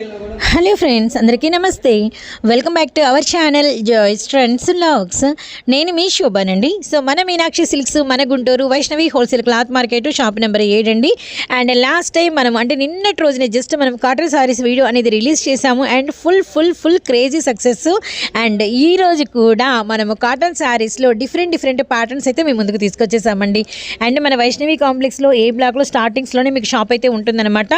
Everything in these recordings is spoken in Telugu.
హలో ఫ్రెండ్స్ అందరికీ నమస్తే. Welcome back to our channel Joys Trends Vlogs. నేను మీ శోభానండి. సో మన మీనాక్షి సిల్క్స్ మన Guntur Vaishnavi wholesale cloth market shop number ఏడండి and. Last time మనం అంటే నిన్నటి రోజునే జస్ట్ మనం కాటన్ సారీస్ వీడియో అనేది రిలీజ్ చేసాము and full full full crazy success. And ఈ రోజు కూడా మనము కాటన్ సారీస్లో డిఫరెంట్ డిఫరెంట్ ప్యాటర్న్స్ అయితే మేము ముందుకు తీసుకొచ్చేసామండి. అండ్ మన వైష్ణవి కాంప్లెక్స్లో ఏ బ్లాక్లో స్టార్టింగ్స్లోనే మీకు షాప్ అయితే ఉంటుందన్నమాట.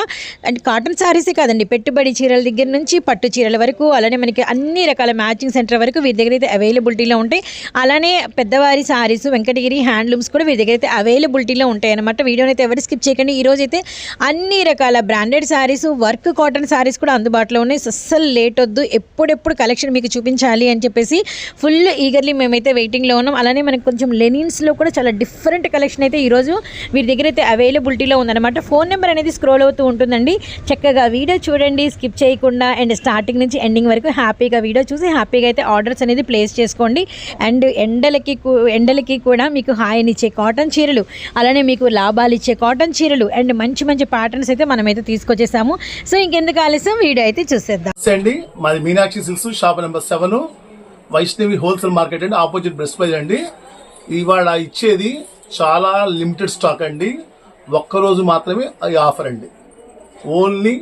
అండ్ కాటన్ సారీసే కాదండి పెట్టుబడి చీరల దగ్గర నుంచి పట్టు చీరల వరకు అలానే మనకి అన్ని రకాల మ్యాచింగ్ సెంటర్ వరకు వీరి దగ్గర అయితే అవైలబిలిటీలో ఉంటాయి. అలానే పెద్దవారి సారీస్ వెంకటగిరి హ్యాండ్లూమ్స్ కూడా వీరి దగ్గర అయితే అవైలబిలిటీలో ఉంటాయి అనమాట వీడియోని అయితే ఎవరు స్కిప్ చేయకండి. ఈ అయితే అన్ని రకాల branded sarees work cotton sarees కూడా అందుబాటులో ఉన్నాయి. అస్సలు లేట్ వద్దు. ఎప్పుడెప్పుడు కలెక్షన్ మీకు చూపించాలి అని చెప్పేసి ఫుల్ ఈగర్లీ మేమైతే వెయిటింగ్లో ఉన్నాం. అలానే మనకు కొంచెం లెనిన్స్లో కూడా చాలా డిఫరెంట్ కలెక్షన్ అయితే ఈరోజు వీరి దగ్గర అయితే అవైలబిలిటీలో ఉందన్నమాట. ఫోన్ నెంబర్ అనేది స్క్రోల్ అవుతూ ఉంటుందండి. చక్కగా వీడియో చూడండి. స్కిప్ చేయకుండా అండ్ స్టార్టింగ్ నుంచి ఎండింగ్ వరకు హ్యాపీగా వీడియో చూసి హ్యాపీగా అయితే ఆర్డర్స్ అనేది ప్లేస్ చేసుకోండి. అండ్ ఎండలకి ఎండలకి కూడా మీకు హాయినిచ్చే కాటన్ చీరలు అలానే మీకు లాభాలు ఇచ్చే కాటన్ చీరలు అండ్ మంచి మంచి ప్యాటర్న్స్ అయితే మనమైతే తీసుకొచ్చేసాము. సో ఇంకెందుకు ఆలస్యం? వీడియో అయితే చూసేద్దాం. అండి మాది Meenakshi silks shop number seven. Vaishnavi wholesale market అండి ఆపోజిట్ బ్రెస్ ప్రైజ్ అండి ఇవాళ ఇచ్చేది చాలా లిమిటెడ్ స్టాక్ అండి. ఒక్కరోజు మాత్రమే ఈ ఆఫర్ అండి. ఓన్లీ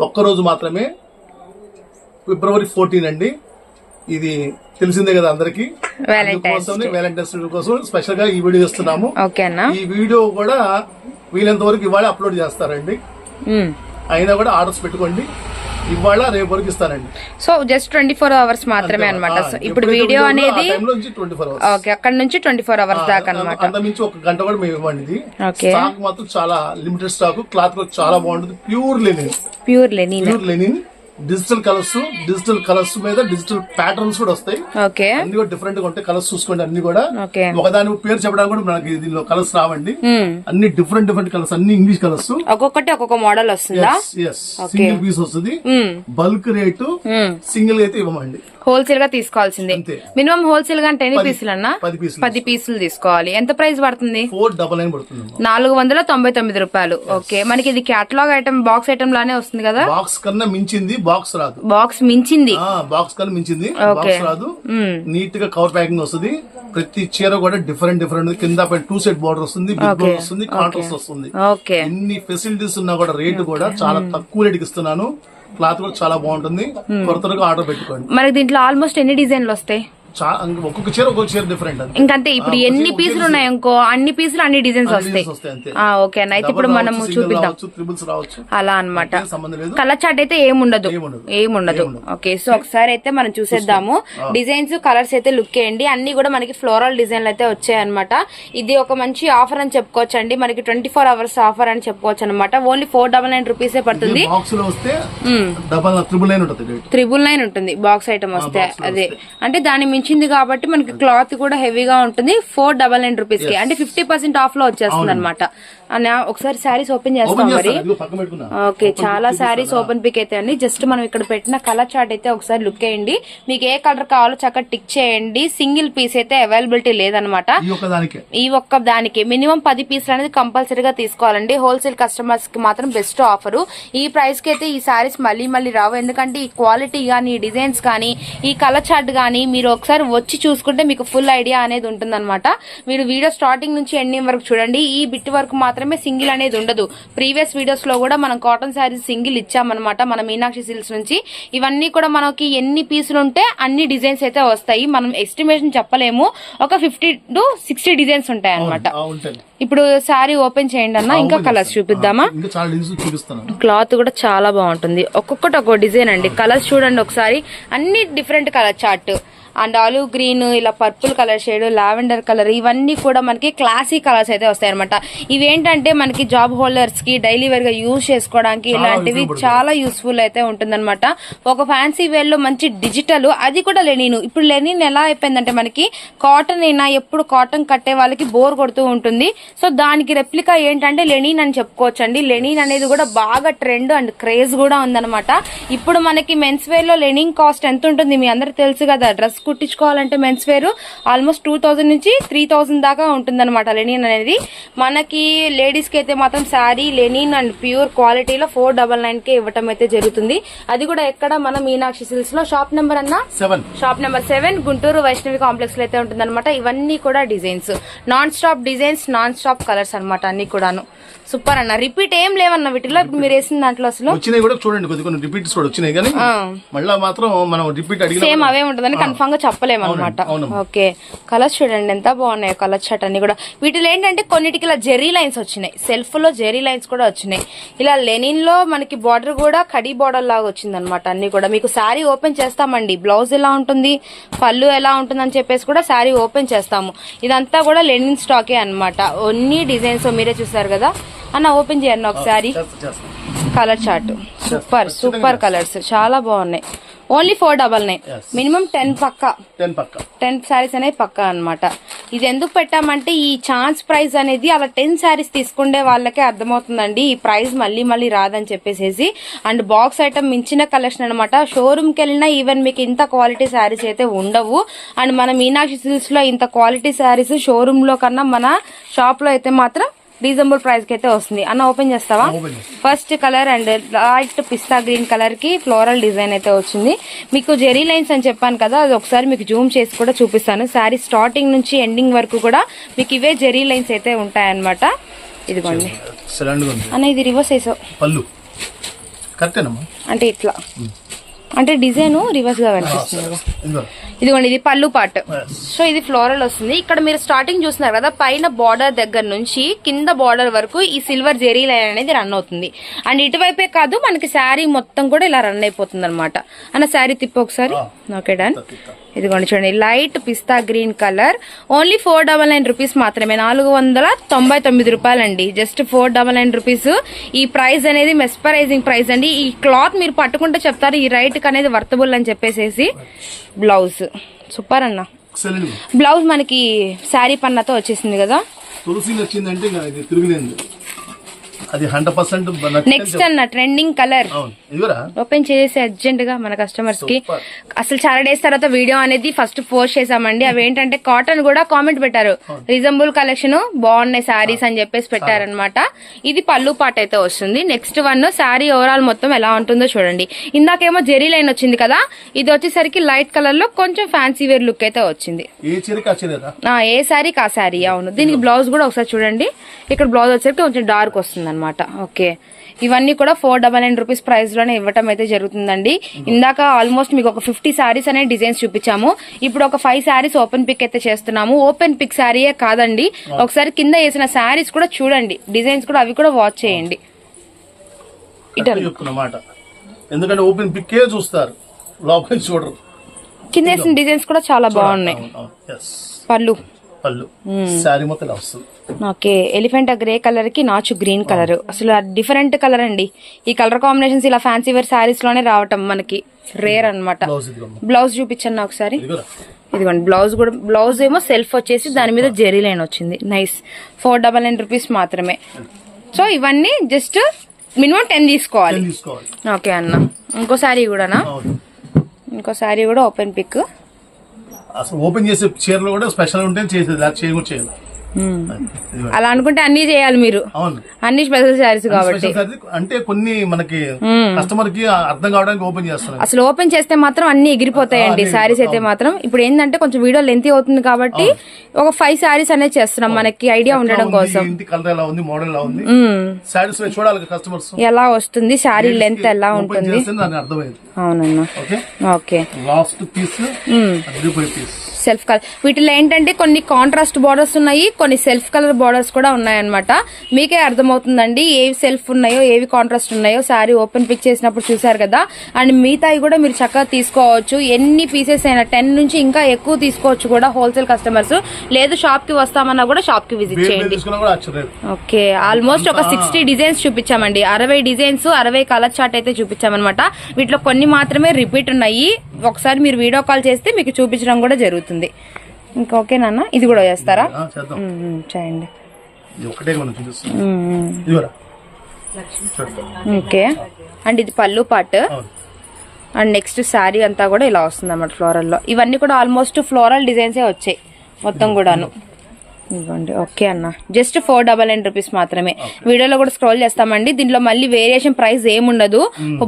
ఒక్కరోజు మాత్రమే ఫిబ్రవరి ఫోర్టీన్ అండి. ఇది తెలిసిందే కదా అందరికి. వ్యాలంటైన్స్ డే కోసం స్పెషల్గా ఈ వీడియో చేస్తున్నాము. ఈ వీడియో కూడా వీలైనంత వరకు ఇవాళ అప్లోడ్ చేస్తారండి. మ్మ్. అయినా కూడా ఆర్డర్స్ పెట్టుకోండి. ఇవాళ రేపు వరకు ఇస్తానండి. So just twenty four hours మాత్రమే అనమాట ఇప్పుడు వీడియో అనేది టైంలో నుంచి 24 hours. ఓకే అక్కడ నుంచి ట్వంటీ ఫోర్ అవర్స్ దాకా అనమాట అంతమించి ఒక గంట కూడా మేము ఇవ్వండి. స్టాక్ మాత్రం చాలా లిమిటెడ్ స్టాక్ క్లాత్ కూడా చాలా బాగుంటుంది. Pure linen pure linen pure linen digital colours digital colours మీద డిజిటల్ ప్యాటర్న్స్ కూడా వస్తాయి. ఓకే. అన్ని కూడా డిఫరెంట్గా ఉంటాయి కలర్స్ చూసుకోండి అన్ని కూడా. ఓకే. ఒకదాని పేరు చెప్పడానికి కూడా మనకి దీనిలో కలర్స్ రావండి. మ్మ్. అన్ని డిఫరెంట్ డిఫరెంట్ కలర్స్ అన్ని ఇంగ్లీష్ కలర్స్ ఒక్కొక్కటి ఒక్కొక్క మోడల్ వస్తుందా? సింగిల్ పీస్ వస్తుంది. Bulk rate. సింగిల్ అయితే ఇవ్వమండి. హోల్సేల్గా తీసుకోవాల్సిందే. మినిమం హోల్సేల్గా అంటే ఎన్ని పీసులు అన్న? పది పీసులు తీసుకోవాలి. ఎంత ప్రైస్ పడుతుంది? నాలుగు వందల తొంభై తొమ్మిది రూపాయలు. ఓకే మనకి ఇది క్యాటలాగ్ ఐటమ్ బాక్స్ ఐటమ్ లానే వస్తుంది కదా? బాక్స్ కన్నా మించింది బాక్స్ రాదు. బాక్స్ మించింది. బాక్స్ కన్నా మించింది. బాక్స్ రాదు. నీట్గా కవర్ ప్యాకింగ్ వస్తుంది. ప్రతి చీర కూడా డిఫరెంట్ డిఫరెంట్. కింద టూ సెట్ బార్డర్ వస్తుంది బిగ్. బోర్డర్ వస్తుంది కాంట్రాస్ట్ వస్తుంది. ఎన్ని ఫెసిలిటీస్ ఉన్నా కూడా రేటు కూడా చాలా తక్కువ రేటుకి ఇస్తున్నాను. క్లాత్ కూడా చాలా బాగుంటుంది. త్వర త్వరగా ఆర్డర్ పెట్టుకోండి. మనకి దీంట్లో ఆల్మోస్ట్ ఎన్ని డిజైన్లు వస్తాయి? ఒక్కొక్క చీర ఒక్కొక్క చీర డిఫరెంట్ ఇంకంతే ఇప్పుడు ఎన్ని పీసులు ఉన్నాయి ఇంకో అన్ని పీసులు అన్ని డిజైన్స్ వస్తాయి. ఓకే అన్న అయితే ఇప్పుడు single చూపిద్దాం. అలా లేదు. కలర్ చార్ట్ అయితే ఏముండదు. ఏముండదు. ఓకే సో ఒకసారి అయితే మనం చూసేద్దాము. డిజైన్స్ కలర్స్ అయితే లుక్ చేయండి. అన్ని కూడా మనకి ఫ్లోరల్ డిజైన్లు అయితే వచ్చాయి అనమాట ఇది ఒక మంచి ఆఫర్ అని చెప్పుకోవచ్చు అండి మనకి ట్వంటీ ఫోర్ అవర్స్ ఆఫర్ అని చెప్పుకోవచ్చు అనమాట ఓన్లీ ఫోర్ డబల్ నైన్ రూపీసే పడుతుంది. త్రిబుల్ నైన్ ఉంటుంది బాక్స్ ఐటమ్ వస్తే అదే. అంటే దాని మించింది కాబట్టి మనకి క్లాత్ కూడా హెవీగా ఉంటుంది. ఫోర్ డబల్ నైన్ రూపీస్కి. అంటే ఫిఫ్టీ పర్సెంట్ ఆఫ్లో వచ్చేస్తుంది అనమాట ఒకసారి శారీస్ ఓపెన్ చేస్తాం మరి. ఓకే చాలా శారీస్ ఓపెన్ పిక్ అయితే అండి. జస్ట్ మనం ఇక్కడ పెట్టిన కలర్ చార్ట్ అయితే ఒకసారి లుక్ వేయండి. మీకు ఏ కలర్ కావాలో చక్కగా టిక్ చేయండి. సింగిల్ పీస్ అయితే అవైలబిలిటీ లేదనమాట ఈ ఒక్క దానికే. మినిమం పది పీసులు అనేది కంపల్సరీగా తీసుకోవాలండి. హోల్సేల్ కస్టమర్స్కి మాత్రం బెస్ట్ ఆఫర్. ఈ ప్రైస్కి అయితే ఈ సారీస్ మళ్ళీ మళ్ళీ రావు. ఎందుకంటే ఈ క్వాలిటీ కానీ ఈ డిజైన్స్ కానీ ఈ కలర్ చార్ట్ కానీ మీరు ఒకసారి వచ్చి చూసుకుంటే మీకు ఫుల్ ఐడియా అనేది ఉంటుందన్నమాట. మీరు వీడియో స్టార్టింగ్ నుంచి ఎండింగ్ వరకు చూడండి. ఈ బిట్ వరకు మాత్రమే సింగిల్ అనేది ఉండదు. ప్రీవియస్ వీడియోస్లో కూడా మనం కాటన్ శారీస్ సింగిల్ ఇచ్చామన్నమాట మన మీనాక్షి సిల్క్స్ నుంచి. ఇవన్నీ కూడా మనకి ఎన్ని పీసులు ఉంటే అన్ని డిజైన్స్ అయితే వస్తాయి. మనం ఎస్టిమేషన్ చెప్పలేము. ఒక ఫిఫ్టీ టు సిక్స్టీ డిజైన్స్ ఉంటాయి. అనమాట ఇప్పుడు శారీ ఓపెన్ చేయండి అన్న. ఇంకా కలర్స్ చూపిద్దామా? క్లాత్ కూడా చాలా బాగుంటుంది. ఒక్కొక్కటి ఒక్కో డిజైన్ అండి. కలర్స్ చూడండి ఒకసారి. అన్ని different colour chart. And olive green ఇలా purple colour shade lavender colour ఇవన్నీ కూడా మనకి క్లాసిక్ కలర్స్ అయితే వస్తాయి అనమాట ఇవేంటంటే మనకి జాబ్ హోల్డర్స్కి డైలీ వేర్గా యూజ్ చేసుకోవడానికి ఇలాంటివి చాలా యూస్ఫుల్ అయితే ఉంటుందన్నమాట. ఒక ఫ్యాన్సీ వేర్లో మంచి డిజిటల్ అది కూడా లెనిన్. ఇప్పుడు లెనిన్ ఎలా అయిపోయిందంటే మనకి కాటన్ అయినా ఎప్పుడు కాటన్ కట్టే వాళ్ళకి బోర్ కొడుతూ ఉంటుంది. సో దానికి రెప్లికా ఏంటంటే లెనిన్ అని చెప్పుకోవచ్చు అండి లెనిన్ అనేది కూడా బాగా ట్రెండ్ అండ్ క్రేజ్ కూడా ఉందన్నమాట. ఇప్పుడు మనకి మెన్స్ వేర్లో లెనిన్ కాస్ట్ ఎంత ఉంటుంది మీ అందరికి తెలుసు కదా dress కుట్టించుకోవాలంటే men's wear almost two thousand నుంచి త్రీ దాకా ఉంటుందన్నమాట లెనిన్ అనేది. మనకి లేడీస్కి అయితే మాత్రం శారీ లెనిన్ అండ్ ప్యూర్ క్వాలిటీలో ఫోర్ డబల్ నైన్ కే ఇవ్వటం అయితే జరుగుతుంది. అది కూడా ఎక్కడ మన మీనాక్షి సిల్క్స్లో షాప్ నెంబర్ అన్నా? Seven shop number seven Guntur Vaishnavi కాంప్లెక్స్లో అయితే ఉంటుందన్నమాట. ఇవన్నీ కూడా designs non stop designs non stop colours అన్నమాట అన్ని కూడాను. సూపర్ అన్న. రిపీట్ ఏం లేవన్న వీటిలో. మీరు వేసిన దాంట్లో అసలు. వచ్చినాయి కూడా చూడండి కొద్ది కొన్ని రిపీట్స్ కూడా వచ్చినాయి కానీ మళ్ళా మాత్రం మనం రిపీట్ అడిగిన సేమ్ అవే ఉంటుందని కన్ఫామ్గా చెప్పలేము అనమాట. ఓకే. కలర్స్ చూడండి ఎంత బాగున్నాయి కలర్ షర్ట్ అన్ని కూడా. వీటిలో ఏంటంటే కొన్నిటికి ఇలా జెరీ లైన్స్ వచ్చినాయి. సెల్ఫ్లో జెరీ లైన్స్ కూడా వచ్చినాయి. ఇలా లెనిన్లో మనకి బార్డర్ కూడా కడీ బార్డర్ లాగా వచ్చింది అనమాట అన్ని కూడా. మీకు శారీ ఓపెన్ చేస్తామండి. బ్లౌజ్ ఎలా ఉంటుంది? పళ్ళు ఎలా ఉంటుంది అని చెప్పేసి కూడా శారీ ఓపెన్ చేస్తాము. ఇదంతా కూడా లెనిన్ స్టాకే అన్నమాట. అన్ని డిజైన్స్ మీరే చూసారు కదా. అన్న ఓపెన్ చేయండి ఒకసారి. Colour chart super super colours చాలా బాగున్నాయి. Only four double nine. Minimum ten పక్క. టెన్ పక్క. టెన్ శారీస్ అనేవి పక్క అన్నమాట. ఇది ఎందుకు పెట్టామంటే ఈ ఛాన్స్ ప్రైస్ అనేది అలా టెన్ శారీస్ తీసుకుండే వాళ్ళకే అర్థమవుతుందండి. ఈ ప్రైస్ మళ్ళీ మళ్ళీ రాదని చెప్పేసి అండ్ బాక్స్ ఐటమ్ మించిన కలెక్షన్ అనమాట షోరూమ్కి వెళ్ళినా ఈవెన్ మీకు ఇంత క్వాలిటీ శారీస్ అయితే ఉండవు. అండ్ మన మీనాక్షి సిల్క్స్లో ఇంత క్వాలిటీ శారీస్ షోరూమ్లో కన్నా మన షాప్లో అయితే మాత్రం రీజనబుల్ ప్రైస్కి అయితే వస్తుంది అన్న ఓపెన్ చేస్తావా. First colour and light pista green కలర్కి ఫ్లోరల్ డిజైన్ అయితే వచ్చింది మీకు జెరీ లైన్స్ అని చెప్పాను కదా అది ఒకసారి మీకు జూమ్ చేసి కూడా చూపిస్తాను శారీ స్టార్టింగ్ నుంచి ఎండింగ్ వరకు కూడా మీకు ఇవే జెరీ లైన్స్ అయితే ఉంటాయన్నమాట ఇదిగోండి అన్న ఇది రివర్స్ వేసావు అంటే ఇట్లా అంటే డిజైన్ రివర్స్గా కనిపిస్తుంది ఇదిగోండి ఇది పళ్ళు పార్ట్. సో ఇది ఫ్లోరల్ వస్తుంది. ఇక్కడ మీరు స్టార్టింగ్ చూస్తున్నారు కదా పైన బార్డర్ దగ్గర నుంచి కింద బార్డర్ వరకు ఈ సిల్వర్ జెరీ లైన్ అనేది రన్ అవుతుంది. అండ్ ఇటువైపే కాదు మనకి శారీ మొత్తం కూడా ఇలా రన్ అయిపోతుంది అనమాట అన్న శారీ తిప్పు ఒకసారి. ఓకే డన్ ఇదిగోండి చూడండి light pista green colour only four double nine rupees మాత్రమే. నాలుగు వందల తొంభై తొమ్మిది రూపాయలండి. Just four double nine rupees ఈ ప్రైస్ అనేది మెస్పరైజింగ్ ప్రైస్ అండి. ఈ క్లాత్ మీరు పట్టుకుంటే చెప్తారు ఈ రైట్ అనేది వర్తబుల్ అని చెప్పేసేసి బ్లౌజ్. సూపర్ అన్న. బ్లౌజ్ మనకి శారీ పన్నతో వచ్చేసింది కదా. తులసి నచ్చిందంటే అది హండ్రెడ్ పర్సెంట్ నెక్స్ట్ అన్న ట్రెండింగ్ కలర్ ఓపెన్ చేసి అర్జెంట్గా మన కస్టమర్స్కి. అసలు చాలా డేస్ తర్వాత వీడియో అనేది ఫస్ట్ పోస్ట్ చేసామండి. అవి ఏంటంటే కాటన్ కూడా కామెంట్ పెట్టారు. రీజనబుల్ కలెక్షన్ బాగున్నాయి శారీస్ అని చెప్పేసి పెట్టారనమాట ఇది పళ్ళు పాట అయితే వస్తుంది. నెక్స్ట్ వన్ శారీ ఓవరాల్ మొత్తం ఎలా ఉంటుందో చూడండి. ఇందాకేమో జెరీ లైన్ వచ్చింది కదా? ఇది వచ్చేసరికి లైట్ కలర్లో కొంచెం ఫ్యాన్సీ వేర్ లుక్ అయితే వచ్చింది. ఏ శారీ కా శారీ అవును. దీనికి బ్లౌజ్ కూడా ఒకసారి చూడండి. ఇక్కడ బ్లౌజ్ వచ్చేసరికి కొంచెం డార్క్ వస్తుంది అనమాట ఓకే. ఇవన్నీ కూడా ఫోర్ డబల్ నైన్ రూపీస్ ప్రైస్లోనే ఇవ్వటం అయితే జరుగుతుందండి. ఇందాక ఆల్మోస్ట్ మీకు ఒక ఫిఫ్టీ శారీస్ అనే డిజైన్స్ చూపించాము. ఇప్పుడు ఒక ఫైవ్ శారీస్ ఓపెన్ పిక్ అయితే చేస్తున్నాము. ఓపెన్ పిక్ శారీయే కాదండి. ఒకసారి కింద వేసిన శారీస్ కూడా చూడండి. డిజైన్స్ కూడా అవి కూడా వాచ్ చేయండి. ఎందుకంటే ఓపెన్ పిక్కే చూస్తారు. లోపల చూడరు. కింద వేసిన డిజైన్స్ కూడా చాలా బాగున్నాయి. Yes. పళ్ళు. శారీ మొత్తం ఇలా వస్తుంది ఓకే ఎలిఫెంట్ గ్రే కలర్కి నాచు గ్రీన్ కలర్. అసలు డిఫరెంట్ కలర్ అండి. ఈ కలర్ కాంబినేషన్స్ ఇలా ఫ్యాన్సీ వేర్ శారీస్లోనే రావటం మనకి రేర్ అన్నమాట. బ్లౌజ్ చూపించండి ఒకసారి. ఇదిగోండి బ్లౌజ్ కూడా బ్లౌజ్ ఏమో సెల్ఫ్ వచ్చేసి దాని మీద జెరీ లైన్ వచ్చింది. Nice four double nine rupees మాత్రమే. సో ఇవన్నీ జస్ట్ మినిమం టెన్ తీసుకోవాలి. ఓకే అన్న. ఇంకో శారీ కూడానా? ఇంకో శారీ కూడా ఓపెన్ పిక్ అసలు ఓపెన్ చేసే చీరలు కూడా స్పెషల్ ఉంటే చేసేది లేకపోతే చేయకూడదు చేయాలి అలా అనుకుంటే అన్ని చేయాలి మీరు. అన్ని స్పెషల్ శారీస్ కాబట్టి. అంటే కొన్ని మనకి కస్టమర్కి అర్థం కావడానికి ఓపెన్ చేస్తున్నాం అసలు ఓపెన్ చేస్తే మాత్రం అన్ని ఎగిరిపోతాయండి. శారీస్ అయితే మాత్రం. ఇప్పుడు ఏంటంటే కొంచెం వీడియో లెంతీ అవుతుంది కాబట్టి ఒక ఫైవ్ శారీస్ అనేది చేస్తున్నాం మనకి ఐడియా ఉండడం కోసం. కలర్ ఎలా ఉంది మోడల్ ఎలా ఉంది? మ్మ్. శారీస్ చూడాలి కస్టమర్స్ ఎలా వస్తుంది శారీ లెంత్ ఎలా ఉంటుంది? అవునన్నా. Okay last piece self colour వీటిలో ఏంటంటే కొన్ని కాంట్రాస్ట్ బార్డర్స్ ఉన్నాయి కొన్ని సెల్ఫ్ కలర్ బార్డర్స్ కూడా ఉన్నాయన్నమాట. మీకే అర్థమవుతుందండి ఏవి సెల్ఫ్ ఉన్నాయో ఏవి కాంట్రాస్ట్ ఉన్నాయో శారీ ఓపెన్ పిక్ చేసినప్పుడు చూసారు కదా. అండ్ మిగతాయి కూడా మీరు చక్కగా తీసుకోవచ్చు. ఎన్ని పీసెస్ అయినా టెన్ నుంచి ఇంకా ఎక్కువ తీసుకోవచ్చు కూడా హోల్సేల్ కస్టమర్స్ లేదు షాప్కి వస్తామన్నా కూడా షాప్కి విజిట్ చేయండి. ఓకే ఆల్మోస్ట్ ఒక సిక్స్టీ డిజైన్స్ చూపించామండి. అరవై డిజైన్స్ అరవై కలర్ చార్ట్ అయితే చూపించామన్నమాట. వీటిలో కొన్ని మాత్రమే రిపీట్ ఉన్నాయి. ఒకసారి మీరు వీడియో కాల్ చేస్తే మీకు చూపించడం కూడా జరుగుతుంది. ఇంకా ఓకేనా ఇది కూడా చేస్తారా? చేయండి. ఓకే. అండ్ ఇది పళ్ళు పాట్. అండ్ నెక్స్ట్ శారీ అంతా కూడా ఇలా వస్తుంది అన్నమాట ఫ్లోరల్లో ఇవన్నీ కూడా ఆల్మోస్ట్ ఫ్లోరల్ డిజైన్సే వచ్చాయి. మొత్తం కూడాను. ఇదిగోండి. ఓకే అన్న. Just four double nine rupees మాత్రమే. వీడియోలో కూడా స్క్రోల్ చేస్తామండి. దీంట్లో మళ్ళీ వేరియేషన్ ప్రైస్ ఏముండదు.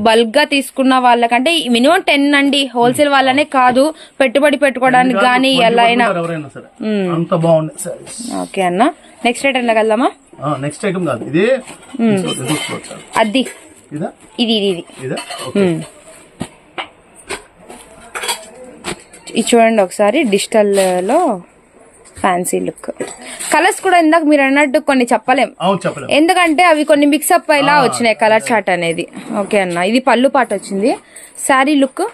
బల్క్గా తీసుకున్న వాళ్ళకంటే మినిమం టెన్ అండి. హోల్సేల్ వాళ్ళనే కాదు. పెట్టుబడి పెట్టుకోవడానికి కానీ ఎలా అయినా. ఓకే అన్న. నెక్స్ట్ ఐటమ్ వెళ్దామా నెక్స్ట్ ఐటమ్ కాదు. ఇదే. అది. ఇదా? ఇది ఇది ఇది. చూడండి ఒకసారి. డిజిటల్లో ఫ్యాన్సీ లుక్ కలర్స్ కూడా ఇందాక మీరు అన్నట్టు కొన్ని చెప్పలేం. ఎందుకంటే అవి కొన్ని మిక్సప్ ఇలా వచ్చినాయి కలర్ చార్ట్ అనేది. ఓకే అన్న. ఇది పళ్ళు పాట వచ్చింది. శారీ లుక్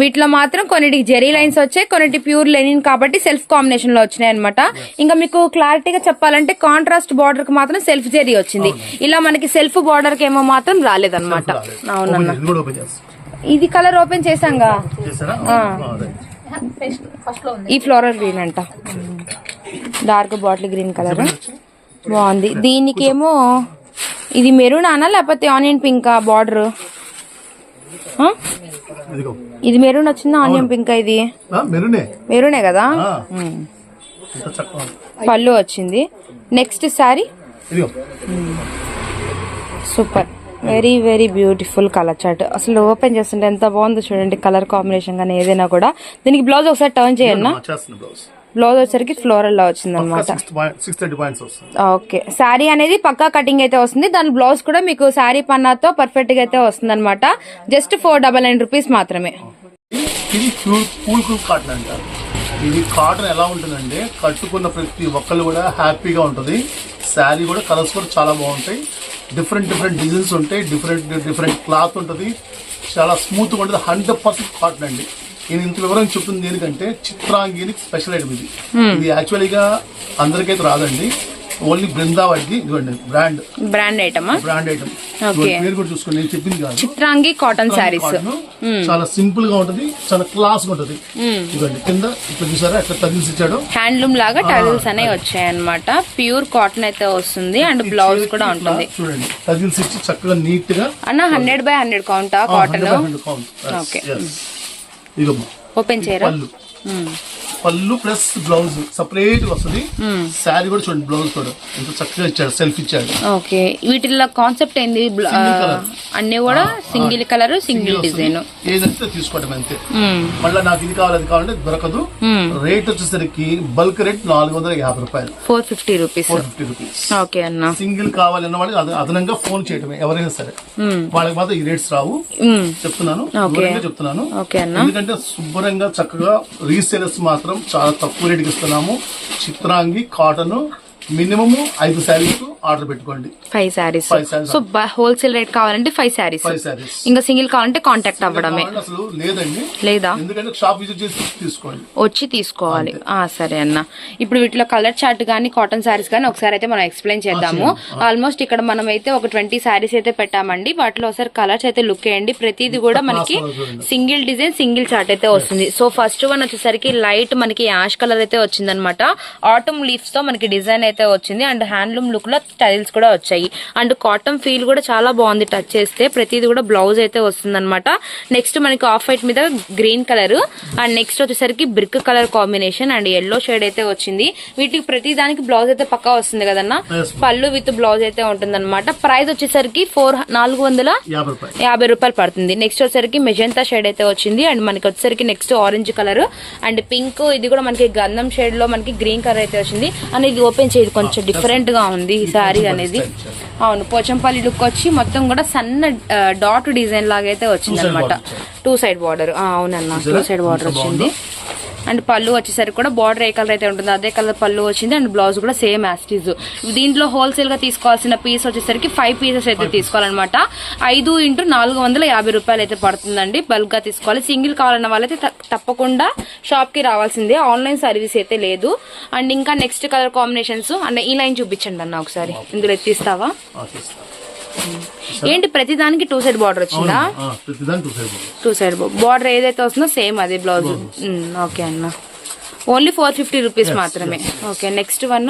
వీటిలో మాత్రం కొన్నిటికి జెరీ లైన్స్ వచ్చాయి కొన్నిటి ప్యూర్ లెనిన్ కాబట్టి సెల్ఫ్ కాంబినేషన్లో వచ్చినాయి అనమాట ఇంకా మీకు క్లారిటీగా చెప్పాలంటే కాంట్రాస్ట్ బార్డర్కి మాత్రం సెల్ఫ్ జెరీ వచ్చింది. ఇలా మనకి సెల్ఫ్ బార్డర్కి ఏమో మాత్రం రాలేదన్నమాట. అవునన్న. ఇది కలర్ ఓపెన్ చేసాంగా. ఈ ఫ్లోరల్ గ్రీన్ అంట. డార్క్ బాటిల్ గ్రీన్ కలర్ బాగుంది. దీనికేమో ఇది మెరూన్ అనా లేకపోతే ఆనియన్ పింక్ బార్డర్ ఇది మెరూన్ వచ్చిందా ఆనియన్ పింక్ ఇది? మెరునే. కదా. పళ్ళు వచ్చింది. Next sari super very very beautiful colour chart. అసలు ఓపెన్ చేస్తుంటే ఎంత బాగుందో చూడండి కలర్ కాంబినేషన్ కానీ ఏదైనా కూడా. దీనికి బ్లౌజ్ ఒకసారి టర్న్ చేయండి బ్లౌజ్. వచ్చేసరికి ఫ్లోరల్లో వచ్చింది అనమాట ఓకే. శారీ అనేది పక్కా కటింగ్ అయితే వస్తుంది. దాని బ్లౌజ్ కూడా మీకు శారీ పన్నాతో పర్ఫెక్ట్గా అయితే వస్తుంది అనమాట just four double nine rupees మాత్రమే. ఇది కాటన్ ఎలా ఉంటుందంటే కట్టుకున్న ప్రతి ఒక్కళ్ళు కూడా హ్యాపీగా ఉంటుంది. శారీ కూడా కలర్స్ కూడా చాలా బాగుంటాయి. డిఫరెంట్ డిఫరెంట్ డిజైన్స్ ఉంటాయి. డిఫరెంట్ డిఫరెంట్ క్లాత్ ఉంటుంది. చాలా స్మూత్గా ఉంటుంది. హండ్రెడ్ పర్సెంట్ కాటన్ అండి. నేను ఇంత వివరంగా చెప్తుంది దేనికంటే చిత్రాంగిని స్పెషల్ ఐటమ్ ఇది. ఇది యాక్చువల్గా అందరికైతే రాదండి. ఓన్లీ ఇదిగోండి బ్రాండ్. బ్రాండ్ ఐటమా? Brand item. పేరు కూడా చూసుకోండి నేను చెప్పింది కాదు. చిత్రాంగి కాటన్ శారీస్. చాలా సింపుల్గా ఉంటది చాలా క్లాస్గా ఉంటది ఇదిగోండి కింద ఇప్పుడు చూసారా ఎట్లా తగిలిసి ఇచ్చాడు? హ్యాండ్లూమ్ లాగా టజిల్స్ అనేవి వచ్చాయి అనమాట ప్యూర్ కాటన్ అయితే వస్తుంది అండ్ బ్లౌజ్ కూడా ఉంటుంది. చూడండి తగిలిసి ఇచ్చి చక్కగా నీట్గా అన్న hundred by hundred కౌంటా cotton? 100 by 100 count. Yes, Okay. yes. ఇదిగోమ్మా ఓపెన్ చేయరా? పళ్ళు ప్లస్ బ్లౌజ్ సపరేట్ వస్తుంది. శారీ కూడా చూడండి బ్లౌజ్ కూడా. ఎంత చక్కగా ఇచ్చాడు సెల్ఫ్ ఇచ్చాడు. ఓకే. వీటిల్లో కాన్సెప్ట్ ఏంది. అన్ని కూడా సింగిల్ కలర్ సింగిల్ డిజైన్ ఏదంటే తీసుకోవడం అంతే. మళ్ళీ నాకు ఇది కావాలి అది కావాలంటే దొరకదు. రేట్ వచ్చేసరికి బల్క్ రేట్ నాలుగు వందల యాభై రూపాయలు. Four fifty rupees. Four fifty rupees. Okay అన్న. సింగిల్ కావాలన్న వాళ్ళకి అద- అదనంగా ఫోన్ చేయడమే ఎవరైనా సరే. వాళ్ళకి మాత్రం ఈ రేట్స్ రావు. చెప్తున్నాను. చెప్తున్నాను. ఎందుకంటే శుభ్రంగా చక్కగా రీసేలర్స్ మాత్రం చాలా తక్కువ రేటుకి ఇస్తున్నాము. చిత్రాంగి కాటన్ మినిమము ఐదు శారీస్ ఆర్డర్ పెట్టుకోండి. Five sarees. So wholesale rate కావాలంటే ఫైవ్ శారీస్ ఇంకా సింగిల్ కావాలంటే కాంటాక్ట్ అవ్వడమే. అసలు లేదండి. లేదా? ఎందుకంటే షాప్ విజిట్ చేసి తీసుకోండి. వచ్చి తీసుకోవాలి. ఆ సరే అన్న. ఇప్పుడు వీటిలో కలర్ చార్ట్ కానీ కాటన్ శారీస్ కానీ ఒకసారి అయితే మనం ఎక్స్ప్లెయిన్ చేద్దాము. ఆల్మోస్ట్ ఇక్కడ మనం అయితే ఒక ట్వంటీ శారీస్ అయితే పెట్టామండి. వాటిలో ఒకసారి కలర్స్ అయితే లుక్ వేయండి ప్రతిది కూడా మనకి సింగిల్ డిజైన్ సింగిల్ చార్ట్ అయితే వస్తుంది. సో ఫస్ట్ వన్ వచ్చేసరికి లైట్ మనకి యాష్ కలర్ అయితే వచ్చింది అనమాట ఆటమ్ లీవ్స్తో మనకి డిజైన్ అయితే వచ్చింది. అండ్ హ్యాండ్లూమ్ లుక్లో స్టైల్స్ కూడా వచ్చాయి. అండ్ కాటన్ ఫీల్ కూడా చాలా బాగుంది టచ్ చేస్తే. ప్రతిది కూడా బ్లౌజ్ అయితే వస్తుంది అనమాట నెక్స్ట్ మనకి ఆఫ్ వైట్ మీద గ్రీన్ కలర్. అండ్ నెక్స్ట్ వచ్చేసరికి brick colour combination and yellow shade అయితే వచ్చింది. వీటికి ప్రతి దానికి బ్లౌజ్ అయితే పక్కా వస్తుంది కదన్నా. పళ్ళు విత్ బ్లౌజ్ అయితే ఉంటుంది అనమాట ప్రైస్ వచ్చేసరికి ఫోర్ నాలుగు వందల యాభై రూపాయలు. పడుతుంది. నెక్స్ట్ వచ్చేసరికి మెజంతా షేడ్ అయితే వచ్చింది. అండ్ మనకి వచ్చేసరికి next orange colour. And pink ఇది కూడా మనకి గంధం షేడ్లో మనకి గ్రీన్ కలర్ అయితే వచ్చింది. అండ్ ఇది ఓపెన్ చేయదు. కొంచెం డిఫరెంట్గా ఉంది శారీ అనేది. అవును పోచంపల్లి లుక్ వచ్చి మొత్తం కూడా సన్న డాట్ డిజైన్ లాగా అయితే వచ్చింది అనమాట టూ సైడ్ బార్డర్ అవునన్న టూ సైడ్ బార్డర్ వచ్చింది. అండ్ పళ్ళు వచ్చేసరికి కూడా బార్డర్ ఏ కలర్ అయితే ఉంటుందో అదే కలర్ పళ్ళు వచ్చింది అండ్ బ్లౌజ్ కూడా సేమ్ యాస్టీజ్ దీంట్లో హోల్సేల్గా తీసుకోవాల్సిన పీస్ వచ్చేసరికి ఫైవ్ పీసెస్ అయితే తీసుకోవాలన్నమాట. ఐదు ఇంటూ నాలుగు వందల యాభై రూపాయలు అయితే పడుతుందండి. బల్క్గా తీసుకోవాలి. సింగిల్ కావాలన్న వాళ్ళైతే త- తప్పకుండా షాప్కి రావాల్సిందే. ఆన్లైన్ సర్వీస్ అయితే లేదు. అండ్ ఇంకా నెక్స్ట్ కలర్ కాంబినేషన్స్ అండ్ ఈ లైన్ చూపించండి అన్న ఒకసారి. ఇందులో ఎత్తిస్తావా ఏంటి ప్రతి దానికి టూ సైడ్ బార్డర్ వచ్చిందా. టూ సైడ్ బార్డర్ ఏదైతే వస్తుందో సేమ్ అదే బ్లౌజ్ ఓకే అన్న. ఓన్లీ ఫోర్ ఫిఫ్టీ రూపీస్ మాత్రమే. ఓకే నెక్స్ట్ వన్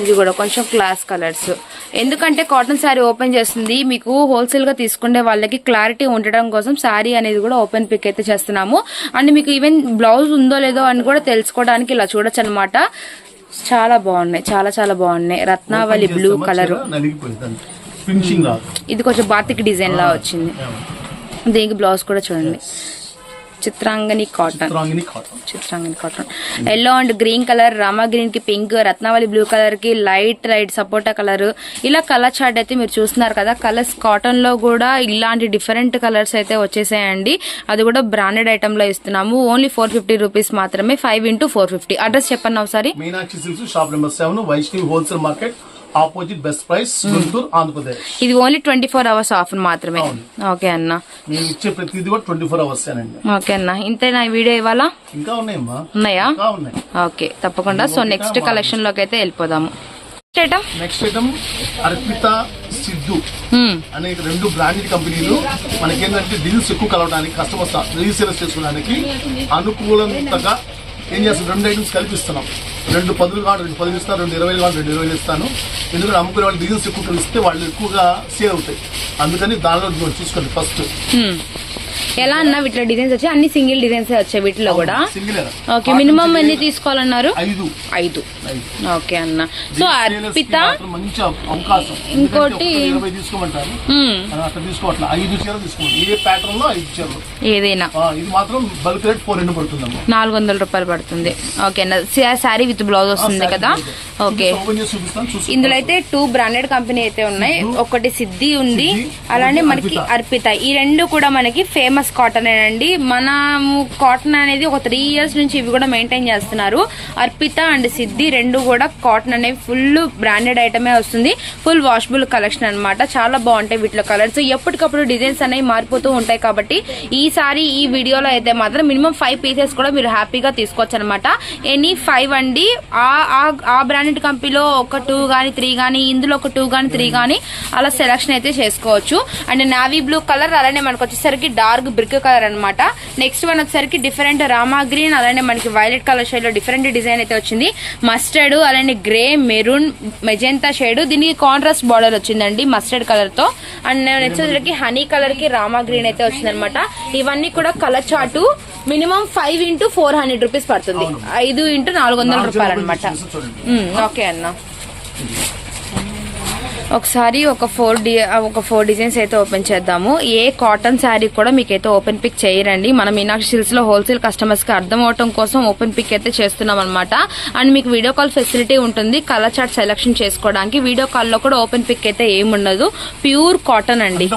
ఇది కూడా కొంచెం క్లాస్ కలర్స్ ఎందుకంటే కాటన్ శారీ ఓపెన్ చేస్తుంది. మీకు హోల్సేల్గా తీసుకునే వాళ్ళకి క్లారిటీ ఉండడం కోసం శారీ అనేది కూడా ఓపెన్ పిక్ అయితే చేస్తున్నాము. అండ్ మీకు ఈవెన్ బ్లౌజ్ ఉందో లేదో అని కూడా తెలుసుకోవడానికి ఇలా చూడొచ్చు అనమాట చాలా బాగున్నాయి. చాలా చాలా బాగున్నాయి. రత్నావళి బ్లూ కలర్ ఇది కొంచెం బాతిక్ డిజైన్ లా వచ్చింది. దీనికి బ్లౌజ్ కూడా చూడండి. Chitrangani cotton. Chitrangani cotton. Yellow and green colour Rama గ్రీన్కి పింక్ రత్నావళి బ్లూ కలర్కి లైట్ లైట్ సపోటా కలర్ ఇలా కలర్ చార్ట్ అయితే మీరు చూస్తున్నారు కదా కలర్స్ కాటన్లో కూడా ఇలాంటి డిఫరెంట్ కలర్స్ అయితే వచ్చేసాయండి. అది కూడా బ్రాండెడ్ ఐటమ్లో ఇస్తున్నాము. ఓన్లీ ఫోర్ ఫిఫ్టీ రూపీస్ మాత్రమే five into four fifty address చెప్పండి ఒకసారి. Meenakshi silks shop number seven Vaishnavi wholesale market opposite best price Guntur Andhra Pradesh. ఇది only twenty four hours offer మాత్రమే. ఓకే అన్న. మేము ఇచ్చే ప్రతిదీ కూడా ట్వంటీ ఫోర్ అవర్స్ అండి. ఓకే అన్న. ఇంతేనా ఈ వీడియో ఇవాళ ఇంకా ఉన్నాయమ్మా. ఉన్నాయా? ఉన్నాయి. ఓకే తప్పకుండా. సో నెక్స్ట్ కలెక్షన్లోకి అయితే వెళ్ళిపోదాము. నెక్స్ట్ ఐటమ్ అర్పిత సిద్ధు అనే రెండు బ్రాండెడ్ కంపెనీలు మనకేంటంటే డీల్స్ ఎక్కువ కలవడానికి కస్టమర్స్ రీసేల్స్ చేసుకోవడానికి అనుకూలంతగా ఏం చేస్తాం? రెండు ఐటమ్స్ కల్పిస్తున్నాం. రెండు పదులు కాదు రెండు పదులు ఇస్తాను రెండు ఇరవై కాదు రెండు ఇరవై ఇస్తాను. ఎందుకంటే అమ్ముకునే వాళ్ళు డీల్స్ ఎక్కువ కలిస్తే వాళ్ళు ఎక్కువగా సేల్ అవుతాయి. అందుకని దానిలో చూసుకోండి ఫస్ట్ ఎలా అన్న వీటిలో డిజైన్స్ వచ్చాయి. అన్ని సింగిల్ డిజైన్స్ వచ్చాయి వీటిలో కూడా. ఓకే మినిమం ఎన్ని తీసుకోవాలన్నారు? ఐదు. ఓకే అన్న. సో అర్పిత ఇంకోటి- చీరలు? ఏదైనా. నాలుగు వందల రూపాయలు పడుతుంది. ఓకే అన్న. శారీ విత్ బ్లౌజ్ వస్తుంది కదా? ఓకే ఇందులో అయితే టూ బ్రాండెడ్ కంపెనీ అయితే ఉన్నాయి. ఒకటి సిద్ధి ఉంది. అలానే మనకి. అర్పిత. ఈ రెండు కూడా మనకి ఫేమస్ కాటన్ అండి. మనము కాటన్ అనేది ఒక త్రీ ఇయర్స్ నుంచి ఇవి కూడా మెయింటైన్ చేస్తున్నారు. అర్పిత అండ్ సిద్ధి రెండు కూడా కాటన్ అనేవి ఫుల్ బ్రాండెడ్ ఐటమే వస్తుంది. ఫుల్ వాషబుల్ కలెక్షన్ అనమాట చాలా బాగుంటాయి వీటిలో కలర్స్. ఎప్పటికప్పుడు డిజైన్స్ అనేవి మారిపోతూ ఉంటాయి కాబట్టి ఈసారి ఈ వీడియోలో అయితే మాత్రం మినిమం ఫైవ్ పీసెస్ కూడా మీరు హ్యాపీగా తీసుకోవచ్చు అనమాట ఎనీ ఫైవ్ అండి. ఆ ఆ- బ్రాండెడ్ కంపెనీలో ఒక టూ కానీ త్రీ కానీ ఇందులో ఒక టూ కానీ త్రీ కానీ అలా సెలక్షన్ అయితే చేసుకోవచ్చు. అండ్ నావీ బ్లూ కలర్ అలానే మనకు వచ్చేసరికి డార్క్ బ్రిక్ కలర్ అన్నమాట. నెక్స్ట్ వన్ వచ్చేసరికి డిఫరెంట్ రామా గ్రీన్ అలానే మనకి వైలెట్ కలర్ షేడ్లో డిఫరెంట్ డిజైన్ అయితే వచ్చింది. మస్టర్డ్ అలానే గ్రే మెరూన్ మెజెంతా షేడ్ దీనికి కాంట్రాస్ట్ బార్డర్ వచ్చిందండి మస్టర్డ్ కలర్తో. అండ్ నెక్స్ట్ వచ్చేసరికి హనీ కలర్కి రామా గ్రీన్ అయితే వచ్చింది అనమాట ఇవన్నీ కూడా colour chart minimum five into four hundred rupees పడుతుంది. ఐదు ఇంటూ నాలుగు వందల రూపాయలు అనమాట ఓకే అన్న. ఒకసారి ఒక ఫోర్ డి ఒక ఫోర్ డిజైన్స్ అయితే ఓపెన్ చేద్దాము. ఏ కాటన్ శారీ కూడా మీకైతే ఓపెన్ పిక్ చేయరండి. మన మీనాక్షి సిల్స్లో హోల్సేల్ కస్టమర్స్కి అర్థం అవటం కోసం ఓపెన్ పిక్ అయితే చేస్తున్నాం అనమాట అండ్ మీకు వీడియో కాల్ ఫెసిలిటీ ఉంటుంది. కలర్ చార్ట్ సెలెక్షన్ చేసుకోవడానికి వీడియో కాల్లో కూడా ఓపెన్ పిక్ అయితే ఏమి ఉండదు ప్యూర్ కాటన్ అండి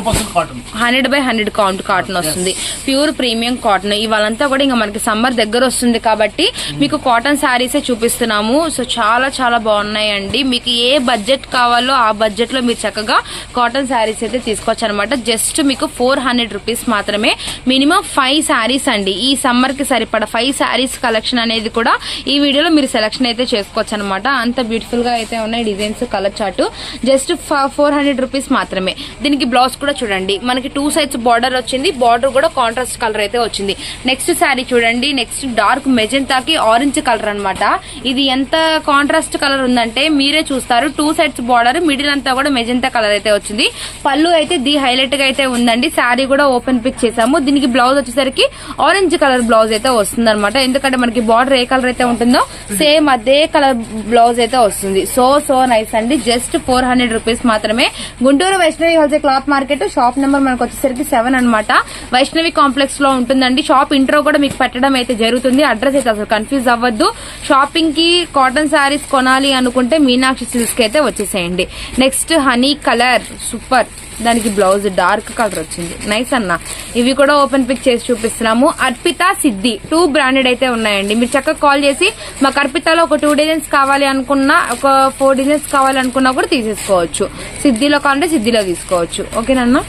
hundred by hundred count cotton వస్తుంది. ప్యూర్ ప్రీమియం కాటన్ ఇవాళంతా కూడా ఇంకా మనకి సమ్మర్ దగ్గర వస్తుంది కాబట్టి మీకు కాటన్ శారీసే చూపిస్తున్నాము. సో చాలా చాలా బాగున్నాయండి. మీకు ఏ బడ్జెట్ కావాలో ఆ బడ్జెట్ లో మీరు చక్కగా కాటన్ శారీస్ అయితే తీసుకోవచ్చు అనమాట జస్ట్ మీకు ఫోర్ హండ్రెడ్ రూపీస్ మాత్రమే. మినిమం ఫైవ్ శారీస్ అండి. ఈ సమ్మర్కి సరిపడా ఫైవ్ శారీస్ కలెక్షన్ అనేది కూడా ఈ వీడియోలో మీరు సెలెక్షన్ అయితే చేసుకోవచ్చు అనమాట అంత బ్యూటిఫుల్గా అయితే ఉన్నాయి designs colour chart just four hundred rupees మాత్రమే. దీనికి బ్లౌజ్ కూడా చూడండి. మనకి టూ సైడ్స్ బార్డర్ వచ్చింది. బార్డర్ కూడా కాంట్రాస్ట్ కలర్ అయితే వచ్చింది. నెక్స్ట్ శారీ చూడండి. నెక్స్ట్ డార్క్ మెజెంటాకి ఆరెంజ్ కలర్ అనమాట ఇది ఎంత కాంట్రాస్ట్ కలర్ ఉందంటే మీరే చూస్తారు. టూ సైడ్స్ బార్డర్ మిడిల్ అంతా కూడా మెజెంతా కలర్ అయితే వచ్చింది. పళ్ళు అయితే ది హైలైట్గా అయితే ఉందండి. శారీ కూడా ఓపెన్ పిక్ చేసాము దీనికి బ్లౌజ్ వచ్చేసరికి ఆరెంజ్ కలర్ బ్లౌజ్ అయితే వస్తుంది అనమాట ఎందుకంటే మనకి బార్డర్ ఏ కలర్ అయితే ఉంటుందో సేమ్ అదే కలర్ బ్లౌజ్ అయితే వస్తుంది. సో సో నైస్ అండి. జస్ట్ ఫోర్ హండ్రెడ్ రూపీస్ మాత్రమే. Guntur Vaishnavi wholesale cloth market shop number మనకు వచ్చేసరికి సెవెన్ అనమాట వైష్ణవి కాంప్లెక్స్లో ఉంటుందండి. షాప్ ఇంట్రో కూడా మీకు పెట్టడం అయితే జరుగుతుంది. అడ్రస్ అయితే అసలు కన్ఫ్యూజ్ అవ్వద్దు. షాపింగ్కి కాటన్ శారీస్ కొనాలి అనుకుంటే మీనాక్షి సిల్క్స్కి అయితే వచ్చేసేయండి. Next honey colour super. దానికి బ్లౌజ్ డార్క్ కలర్ వచ్చింది. నైస్ అన్న. ఇవి కూడా ఓపెన్ పిక్ చేసి చూపిస్తున్నాము. అర్పిత సిద్ధి. టూ బ్రాండెడ్ అయితే ఉన్నాయండి. మీరు చక్కగా కాల్ చేసి మాకు అర్పితలో ఒక టూ డిజైన్స్ కావాలి అనుకున్నా ఒక ఫోర్ డిజైన్స్ కావాలి అనుకున్నా కూడా తీసేసుకోవచ్చు. సిద్ధిలో కావాలంటే సిద్ధిలో తీసుకోవచ్చు. ఓకేనన్నా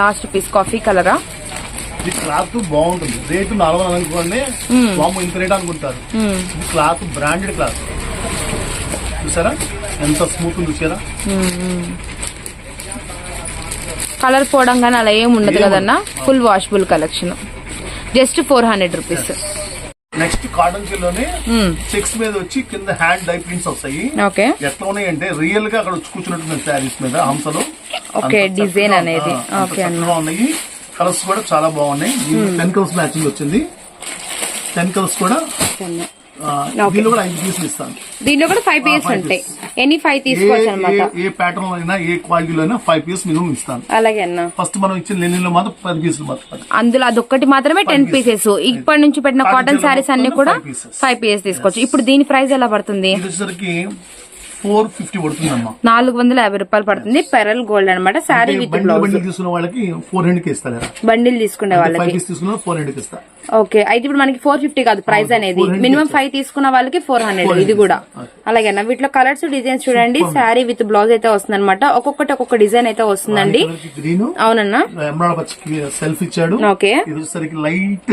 లాస్ట్ పీస్ కాఫీ కలరా ఇది క్లాత్ బాగుంటుంది. రేటు వందలు అనుకోండి. ఇంత రేట్ అనుకుంటారు. ఇది క్లాత్ బ్రాండెడ్ క్లాత్. చూసారా? ఎంత స్మూత్ ఉంది చూసారా కలర్ పోవడం కానీ అలా ఏం ఉండదు కదన్నా? Full washable collection just four hundred rupees next కాటన్లోనే checks మీద వచ్చి కింద హ్యాండ్ డై ప్రింట్స్ వస్తాయి. ఓకే ఎట్లా ఉన్నాయంటే రియల్గా అక్కడ కూర్చున్నట్టు శారీస్ మీద హంసలు. ఓకే, చక్కగా- అనేది. ఉన్నాయి. కలర్స్ కూడా చాలా బాగున్నాయి. టెన్ కలర్స్ మ్యాచింగ్ వచ్చింది. టెన్ కలర్స్ కూడా దీనిలో కూడా ఐదు పీసులు ఇస్తాను. దీంట్లో కూడా ఫైవ్ పీసెస్ five ఉంటాయి. ఎనీ ఫైవ్ తీసుకోవచ్చు అనమాట ఏ- ప్యాటర్న్లో అయినా ఏ క్వాలిటీలో అయినా ఫైవ్ పీస్ మినిమం ఇస్తాను. అలాగే అన్న. ఫస్ట్ మనం ఇచ్చిన లెనిన్లో మాత్రం పది పీసులు మాత్రం అందులో అదొక్కటి మాత్రమే టెన్ పీసెస్ ఇప్పటి నుంచి పెట్టిన కాటన్ శారీస్ అన్ని కూడా. ఫైవ్ పీసెస్ తీసుకోవచ్చు. ఇప్పుడు దీని ప్రైస్ ఎలా పడుతుంది? వచ్చేసరికి ఫోర్ ఫిఫ్టీ పడుతుందమ్మా. నాలుగు వందల యాభై రూపాయలు పడుతుంది. పెరల్ గోల్డ్ అనమాట శారీ విత్ బండిల్ తీసుకున్న వాళ్ళకి ఫోర్ హండ్రెడ్కి ఇస్తారు. బండిల్ తీసుకునే వాళ్ళకి. తీసుకున్న ఫోర్ హండ్రెడ్ ఇస్తా ఓకే. అయితే ఇప్పుడు మనకి ఫోర్ ఫిఫ్టీ కాదు ప్రైస్ అనేది. 400 మినిమం ఫైవ్ తీసుకున్న వాళ్ళకి ఫోర్ హండ్రెడ్ ఇది కూడా. అలాగే అన్న వీటిలో కలర్స్ డిజైన్స్ చూడండి. శారీ విత్ బ్లౌజ్ అయితే వస్తుంది అనమాట ఒక్కొక్కటి ఒక్కొక్క డిజైన్ అయితే వస్తుందండి. అవునన్నా. సెల్ఫ్ ఇచ్చాడు. ఓకే లైట్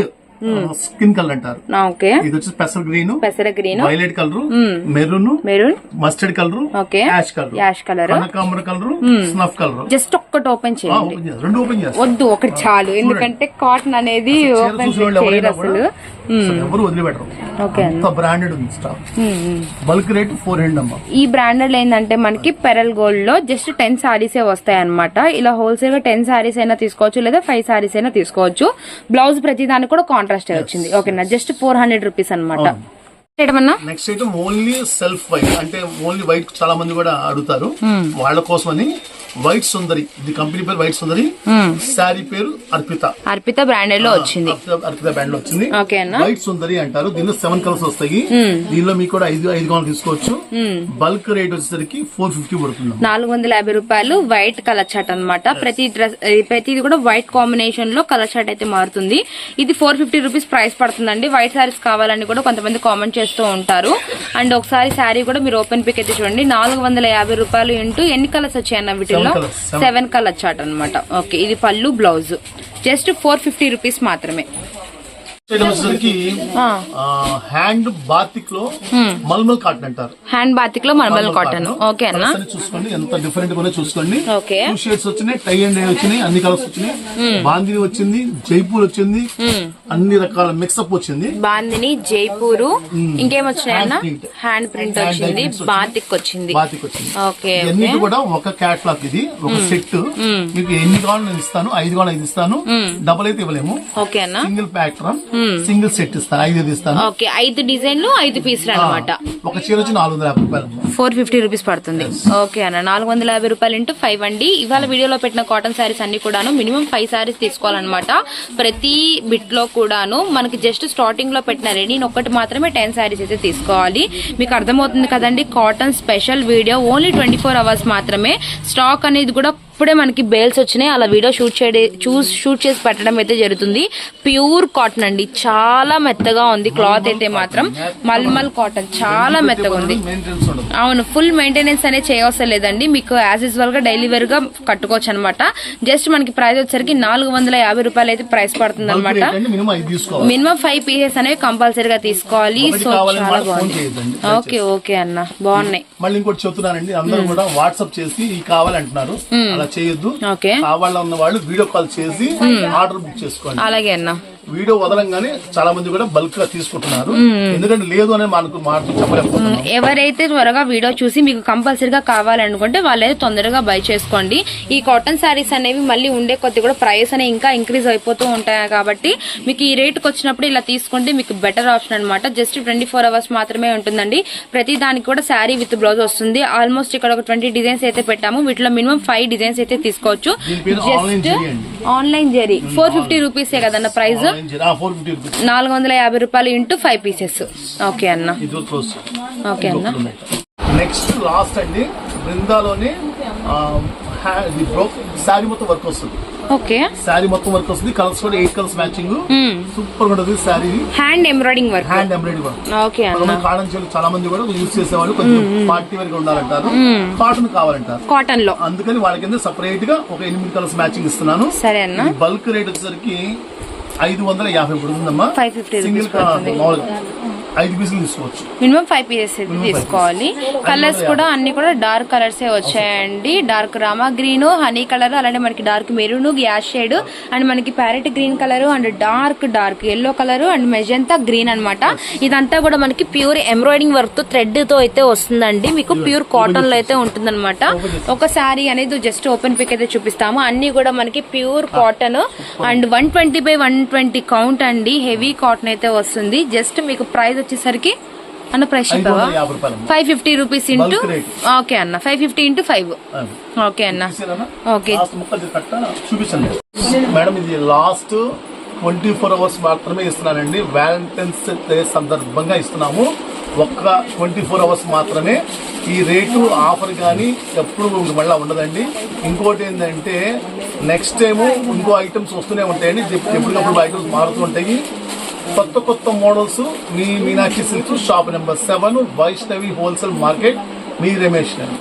స్కిన్ కలర్ అంటారు. ఓకే. ఇది వచ్చి పెసర్ గ్రీన్ పెసర green. Violet colour maroon maroon. Mustard colour okay. Ash colour. Ash colour. కనకాంబర colour snuff colour. Just ఒక్కటి ఓపెన్ చేయండి. రెండు ఓపెన్ చేస్తా వద్దు ఒకటి చాలు. ఎందుకంటే కాటన్ అనేది ఓపెన్ చేయరు అసలు. ఎవరు వదిలిపెట్టరు. ఓకే అంత బ్రాండెడ్ ఉంది stock bulk rate four hundred అమ్మా. ఈ బ్రాండెడ్ ఏంటంటే మనకి పెరల్ గోల్డ్లో జస్ట్ టెన్ సారీస్ వస్తాయి అనమాట ఇలా హోల్సేల్గా టెన్ సారీస్ అయినా తీసుకోవచ్చు లేదా ఫైవ్ సారీస్ అయినా తీసుకోవచ్చు. బ్లౌజ్ ప్రతి దానికి కూడా కాంట్రాస్ట్ వచ్చింది. ఓకేనా జస్ట్ ఫోర్ హండ్రెడ్ రూపీస్ అనమాట next item only self white అంటే ఓన్లీ వైట్ చాలా మంది కూడా అడుగుతారు. వాళ్ళ కోసమని వైట్ సుందరి. ఇది కంపెనీ పేరు వైట్ సుందరి. శారీ పేరు అర్పిత. అర్పిత బ్రాండెడ్లో వచ్చింది. అర్పిత- బ్రాండ్లో వచ్చింది. వైట్ సుందరి అంటారు. దీనిలో సెవెన్ కలర్స్ వస్తాయి. దీనిలో మీకు కూడా ఐదు ఐదు కావాలి తీసుకోవచ్చు. బల్క్ రేట్ వచ్చేసరికి ఫోర్ ఫిఫ్టీ పడుతుంది. నాలుగు వందల యాభై రూపాయలు వైట్ కలర్ చార్ట్ అన్నమాట. ప్రతి డ్రెస్ ప్రతిది కూడా వైట్ కాంబినేషన్లో కలర్ చార్ట్ అయితే మారుతుంది. ఇది ఫోర్ ఫిఫ్టీ రూపీస్ ప్రైస్ పడుతుందండి. వైట్ సారీస్ కావాలని కూడా కొంతమంది కామెంట్ చేస్తూ ఉంటారు. అండ్ ఒకసారి శారీ కూడా మీరు ఓపెన్ పిక్ అయితే చూడండి. నాలుగు వందల యాభై రూపాయలు ఇంటూ ఎన్ని కలర్స్ వచ్చాయన్న వీటిలో? Seven. సెవెన్ కలర్ చార్ట్ అన్నమాట. ఓకే ఇది పళ్ళు blouse just four fifty rupees మాత్రమే. వచ్చేసరికి హ్యాండ్ బాతిక్లో మల్మల్ కాటన్ అంటారు. హ్యాండ్ బాతిక్లో మల్మల్ కాటన్ ఓకే అన్న? చూసుకోండి ఎంత డిఫరెంట్గా చూసుకోండి. టూ షేడ్స్ వచ్చినాయి టై అండ్ వచ్చినాయి అన్ని కలర్స్ వచ్చినాయి. బాందిని వచ్చింది జైపూర్ వచ్చింది అన్ని రకాల మిక్సప్ వచ్చింది. బాందిని జైపూరు ఇంకేం వచ్చినాయన్న. హ్యాండ్ ప్రింట్ వచ్చింది బాతిక్ వచ్చింది. బాతిక్ వచ్చింది. ఓకే కూడా ఒక క్యాట్లాగ్ ఇది ఒక సెట్ మీకు ఎన్ని కావాలి నేను ఇస్తాను ఐదు కావాలి ఐదు ఇస్తాను. డబల్ అయితే ఇవ్వలేము. ఓకే అన్న. సింగిల్ ప్యాక్ట్రమ్ సింగిల్ సెట్ ఇస్తాను ఐదు ఇస్తాను ఓకే ఐదు డిజైన్లు ఐదు పీసులు అనమాట ఒక చీర వచ్చి నాలుగు వందల యాభై రూపాయలు ఫోర్ ఫిఫ్టీ రూపీస్ పడుతుంది. ఓకే అన్న నాలుగు వందల యాభై రూపాయలు ఇంటూ ఫైవ్ అండి. ఇవాళ వీడియోలో పెట్టిన కాటన్ శారీస్ అన్ని కూడాను మినిమం ఫైవ్ శారీస్ తీసుకోవాలన్నమాట. ప్రతి బిట్లో కూడాను మనకి జస్ట్ స్టార్టింగ్లో పెట్టిన రెడీ ఒక్కటి మాత్రమే టెన్ శారీస్ అయితే తీసుకోవాలి. మీకు అర్థమవుతుంది కదండి cotton special video only twenty four hours మాత్రమే. స్టాక్ అనేది కూడా ఇప్పుడే మనకి బేల్స్ వచ్చినాయి. అలా వీడియో షూట్ చేయడే చూస్ షూట్ చేసి పెట్టడం అయితే జరుగుతుంది. ప్యూర్ కాటన్ అండి. చాలా మెత్తగా ఉంది. క్లాత్ అయితే మాత్రం మల్మల్ కాటన్. చాలా మెత్తగా ఉంది. అవును ఫుల్ మెయింటెనెన్స్ అనేది చేయవసరం లేదండి. మీకు యాజ్ యూజువల్గా డైలీ వేర్గా కట్టుకోవచ్చు అనమాట జస్ట్ మనకి ప్రైస్ వచ్చరికి నాలుగు వందల యాభై రూపాయలు అయితే ప్రైస్ పడుతుంది అనమాట మినిమం ఫైవ్ పీసెస్ అనేవి కంపల్సరీగా తీసుకోవాలి. సో చాలా బాగుంది. ఓకే ఓకే అన్న. బాగున్నాయి. మళ్ళీ ఇంకోటి చెప్తున్నానండి. అందరూ కూడా వాట్సాప్ చేసి కావాలంటున్నారు అలా చేయొద్దు. కావాలన్న వాళ్ళు వీడియో కాల్ చేసి ఆర్డర్ బుక్ చేసుకోండి. అలాగే అన్న. వీడియో వదలంగానే చాలా మంది కూడా బల్క్గా తీసుకుంటున్నారు. ఎందుకంటే లేదు అనే మనకు చెప్పలేకపోతున్నాం. ఎవరైతే త్వరగా వీడియో చూసి మీకు కంపల్సరీగా కావాలనుకుంటే వాళ్ళైతే తొందరగా బై చేసుకోండి. ఈ కాటన్ శారీస్ అనేవి మళ్ళీ ఉండే కొద్ది కూడా ప్రైస్ అనేవి ఇంకా ఇంక్రీజ్ అయిపోతూ ఉంటాయి కాబట్టి మీకు ఈ రేట్కి వచ్చినప్పుడు ఇలా తీసుకుంటే మీకు బెటర్ ఆప్షన్ అనమాట జస్ట్ ట్వంటీ ఫోర్ అవర్స్ మాత్రమే ఉంటుందండి. ప్రతి దానికి కూడా శారీ విత్ బ్లౌజ్ వస్తుంది. ఆల్మోస్ట్ ఇక్కడ ఒక ట్వంటీ డిజైన్స్ అయితే పెట్టాము. వీటిలో మినిమం ఫైవ్ డిజైన్స్ అయితే తీసుకోవచ్చు. Just online zari four fifty రూపీసే కదన్న ప్రైస్ నాలుగు వందల యాభై రూపాయలు ఇంటూ ఫైవ్ పీసెస్ ఓకే అన్న. ఓకే అన్న. నెక్స్ట్ లాస్ట్ అండి బృందాలోనే శారీ మొత్తం వర్క్ వస్తుంది. ఓకే శారీ మొత్తం వర్క్ వస్తుంది. కలర్స్ కూడా ఎయిట్ కలర్స్ మ్యాచింగ్ సూపర్గా ఉంటుంది sari. Hand embroidering work hand embroidery work okay cotton చీరలు చాలా మంది కూడా యూజ్ చేసేవాళ్ళు. కొంచెం పార్టీ వేర్గా ఉండాలంటారు. కాటన్ కావాలంటారు. కాటన్లో. అందుకని వాళ్ళ కింద సపరేట్గా ఒక ఎనిమిది కలర్స్ మ్యాచింగ్ ఇస్తున్నాను. సరే అన్న. బల్క్ రేట్ వచ్చేసరికి ఐదు వందల యాభై పడుతుందమ్మా. 550 సింగిల్ రూపీస్ పడుతుంది. మామూలుగా ఐదు పీసులు తీసుకోవచ్చు. మినిమం ఫైవ్ పీసెస్ తీసుకోవాలి. కలర్స్ కూడా అన్ని కూడా డార్క్ కలర్స్ వచ్చాయండి. Dark Rama green honey colour అలానే మనకి dark maroon gas shade and మనకి parrot green colour and dark dark yellow colour and magenta green అన్నమాట. ఇదంతా కూడా మనకి ప్యూర్ ఎంబ్రాయిడింగ్ వర్క్తో థ్రెడ్తో అయితే వస్తుందండి. మీకు ప్యూర్ కాటన్లో అయితే ఉంటుందన్నమాట. ఒక శారీ అనేది జస్ట్ ఓపెన్ పిక్ అయితే చూపిస్తాము. అన్ని కూడా మనకి pure cotton and one twenty by one twenty count అండి. హెవీ కాటన్ అయితే వస్తుంది. జస్ట్ మీకు ప్రైస్ వచ్చేసరికి అన్న price five fifty rupees into. Okay అన్న. Five fifty into five. Okay అన్న? ఓకే మేడం ఇది లాస్ట్ ట్వంటీ ఫోర్ అవర్స్ మాత్రమే ఇస్తున్నానండి. వ్యాలంటైన్స్ డే సందర్భంగా ఇస్తున్నాము. ఒక్క ట్వంటీ ఫోర్ అవర్స్ మాత్రమే ఈ రేటు ఆఫర్ కానీ ఎప్పుడు మళ్ళీ ఉండదండి. ఇంకోటి ఏంటంటే నెక్స్ట్ టైము ఇంకో ఐటమ్స్ వస్తూనే ఉంటాయండి. ఎప్పటికప్పుడు ఐటమ్స్ మారుతూ ఉంటాయి. కొత్త కొత్త మోడల్స్ మీ Meenakshi silks shop number seven Vaishnavi wholesale market మీ రమేష్ గారు.